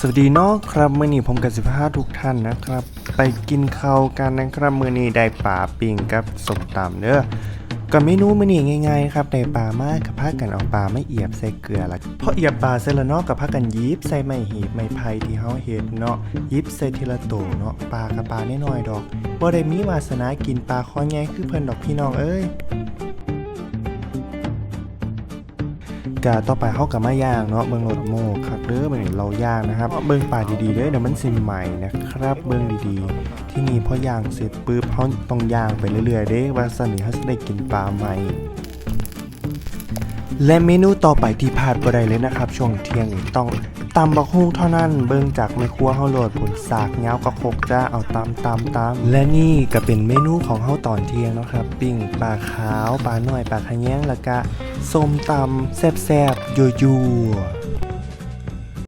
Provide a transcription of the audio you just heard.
สวัสดีเนาะครับมื้อนี้ผมกับสิบห้าทุกท่านนะครับ ไปกินข้าวกันนะครับมื้อนี้ได้ปลาปิ้งกับสมตำเด้อก็เมนูมื้อนี้ง่ายๆครับได้ปลามากกับพากันเอาปลาไม่เอียบใส่เกลือละพอเอียบปลาเสร็จแล้วเนาะกับพากันยิบใส่ไม้หีบไม้ไผ่ที่เฮาเฮ็ดเนาะยิบใส่ทีละโตเนาะปลากับปลาน้อยๆดอกบ่ได้มีวาสนากินปลาคอใหญ่คือเพิ่นดอกพี่น้องเอ้ย กาต่อไปเขากับมาย่างเนาะเบิ่งรถโมครับเด้อเบิ่งเราย่างนะครับเบิ่งป่าดีๆเด้อเดี๋ยวมันสิใหม่นะครับ เบิ่งดีๆ ที่นี่พอย่างเสร็จปุ๊บเขาต้องย่างไปเรื่อยๆเด้ว่าสันนี้เขาจะได้กินปลาใหม่และเมนูต่อไปที่พลาดบ่ได้เลยนะครับ ช่วงเที่ยงต้องตำบักฮุ่งเท่านั้นเบิ่งจากแม่ครัวเฮาโหลดผลสากเงาวกระคกจ้าเอาตำตำตำและนี่ก็เป็นเมนูของเฮาตอนเที่ยงนะครับ ปิ้งปลาขาวปลาหน่อยปลาขะแยงแล้วก็ ส้มตำแซ่บๆยั่วๆ